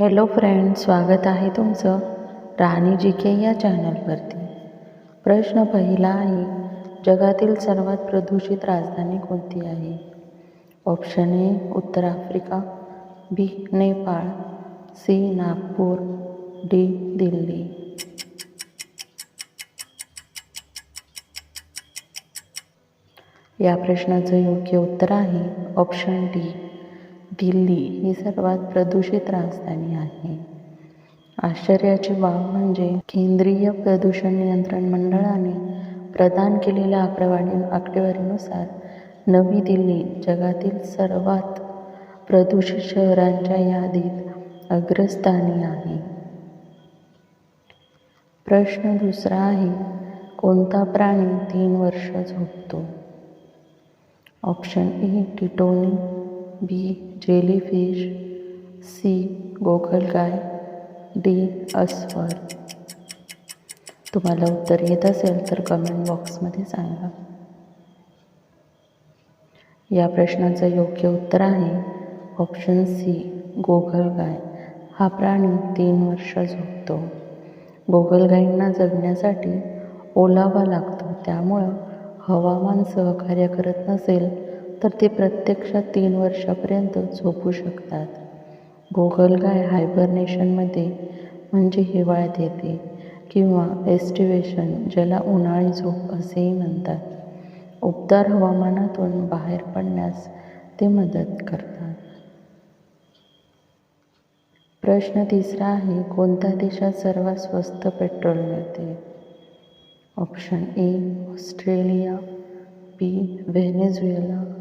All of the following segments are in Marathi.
हॅलो फ्रेंड स्वागत आहे तुमचं राणी जी के या चॅनलवरती. प्रश्न पहिला आहे जगातील सर्वात प्रदूषित राजधानी कोणती आहे? ऑप्शन ए उत्तर Africa B Nepal C Nagpur D Delhi. या प्रश्नाचं योग्य उत्तर आहे ऑप्शन डी. दिल्ली ही सर्वात प्रदूषित राजधानी आहे. आश्चर्याची बाब म्हणजे केंद्रीय प्रदूषण नियंत्रण मंडळाने प्रदान केलेल्या आकडेवारी आकडेवारीनुसार नवी दिल्ली जगातील सर्वात प्रदूषित शहरांच्या यादीत अग्रस्थानी आहे. प्रश्न दुसरा आहे कोणता प्राणी तीन वर्ष झोपतो? ऑप्शन ए टिटोनी. बी जेलीफिश सी गोगलगाय डी अस्वल. तुम्हाला उत्तर येत असेल तर कमेंट बॉक्समध्ये सांगा. या प्रश्नाचं योग्य उत्तर आहे ऑप्शन सी गोगलगाय हा प्राणी तीन वर्ष झोपतो. गोगलगायींना जगण्यासाठी ओलावा लागतो. त्यामुळं हवामान सहकार्य करत नसेल तर ते प्रत्यक्षात तीन वर्षापर्यंत झोपू शकतात. गोगलगाय हायबरनेशनमध्ये म्हणजे हिवाळ्यात येते किंवा एस्टिवेशन ज्याला उन्हाळी झोप असेही म्हणतात. उबदार हवामानातून बाहेर पडण्यास ते मदत करतात. प्रश्न तिसरा आहे कोणत्या देशात सर्वात स्वस्त पेट्रोल मिळते? Option A Australia B Venezuela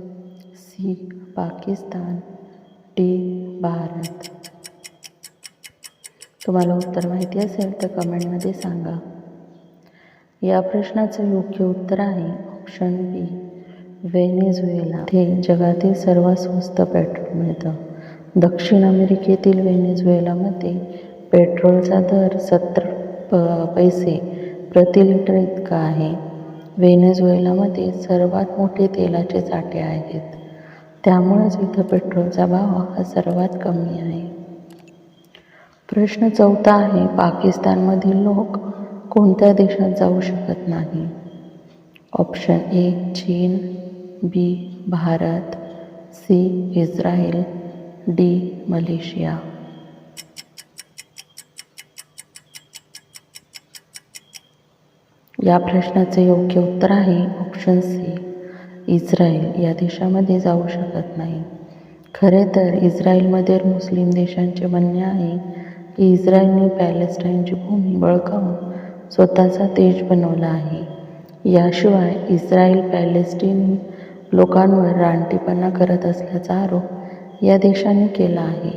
C Pakistan D Bharat. तुम्हाला उत्तर माहिती असेल तर कमेंटमध्ये सांगा. या प्रश्नाचं योग्य उत्तर आहे ऑप्शन बी व्हेनेझुएला. हे जगातील सर्वात स्वस्त पेट्रोल मिळतं. दक्षिण अमेरिकेतील व्हेनेझुएलामध्ये पेट्रोलचा दर सत्तर प पैसे प्रति लिटर इतका आहे. व्हेनेझुएलामध्ये सर्वात मोठे तेलाचे साठे आहेत. त्यामुळेच इथं पेट्रोलचा भाव हा सर्वात कमी आहे. प्रश्न चौथा आहे पाकिस्तानमधील लोक कोणत्या देशात जाऊ शकत नाही? ऑप्शन ए चीन B Bharat C Israel D Malaysia. या प्रश्नाचे योग्य उत्तर आहे ऑप्शन सी. इस्रायल या देशामध्ये जाऊ शकत नाही. खरे तर इस्रायलमध्ये मुस्लिम देशांचे म्हणणे आहे की इस्रायलने पॅलेस्टाईनची भूमी बळकावून स्वतःचा देश बनवला आहे. याशिवाय इस्रायल पॅलेस्टिनी लोकांवर रानटीपणा करत असल्याचा आरोप या देशाने केला आहे.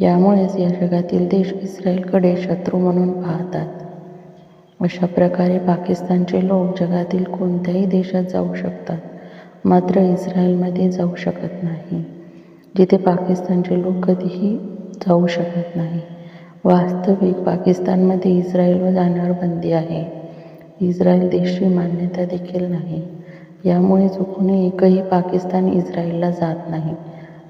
यामुळेच या जगातील देश इस्रायलकडे शत्रू म्हणून पाहतात. अशा प्रकारे पाकिस्तानचे लोक जगातील कोणत्याही देशात जाऊ शकतात. मात्र इस्रायलमध्ये जाऊ शकत नाही. जिथे पाकिस्तानचे लोक कधीही जाऊ शकत नाही. वास्तविक पाकिस्तानमध्ये इस्रायलवर जाण्यावर बंदी आहे. इस्रायल देशची मान्यता देखील नाही. यामुळे चुकूनही एकही पाकिस्तान इस्रायलला जात नाही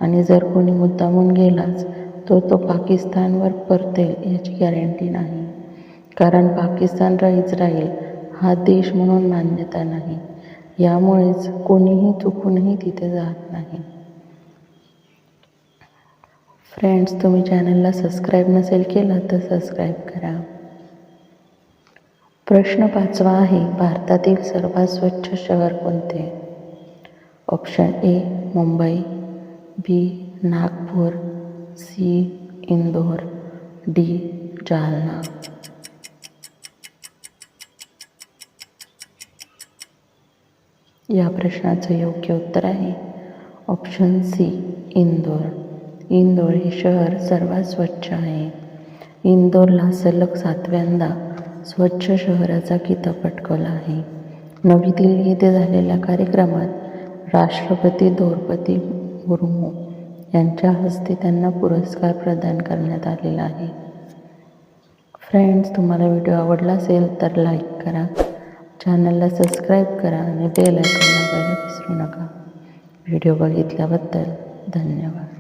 आणि जर कोणी मुद्दामून गेलाच तर तो पाकिस्तानवर परतेल याची गॅरंटी नाही. कारण पाकिस्तानला इस्रायल हा देश म्हणून मान्यता नाही. यामुळेच कोणीही चुकूनही तिथे जात नाही. फ्रेंड्स तुम्ही चॅनलला सबस्क्राईब नसेल केलं तर सबस्क्राईब करा. प्रश्न पाचवा आहे भारतातील सर्वात स्वच्छ शहर कोणते? Option A Mumbai. B Nagpur. C Indore. D Jalna. या प्रश्नाचं योग्य उत्तर आहे. Option C Indore. इंदोर हे शहर सर्वात स्वच्छ आहे. इंदोरला सलग सातव्यांदा स्वच्छ शहराचा किताब पटकवला आहे. नवी दिल्ली येथे झालेल्या कार्यक्रमात राष्ट्रपती द्रौपदी मुर्मू यांच्या हस्ते त्यांना पुरस्कार प्रदान करण्यात आलेला आहे. फ्रेंड्स तुम्हाला व्हिडिओ आवडला असेल तर लाईक करा. चॅनलला सबस्क्राईब करा आणि बेल आयकॉन दाबायला विसरू नका. व्हिडिओ बघितल्याबद्दल धन्यवाद.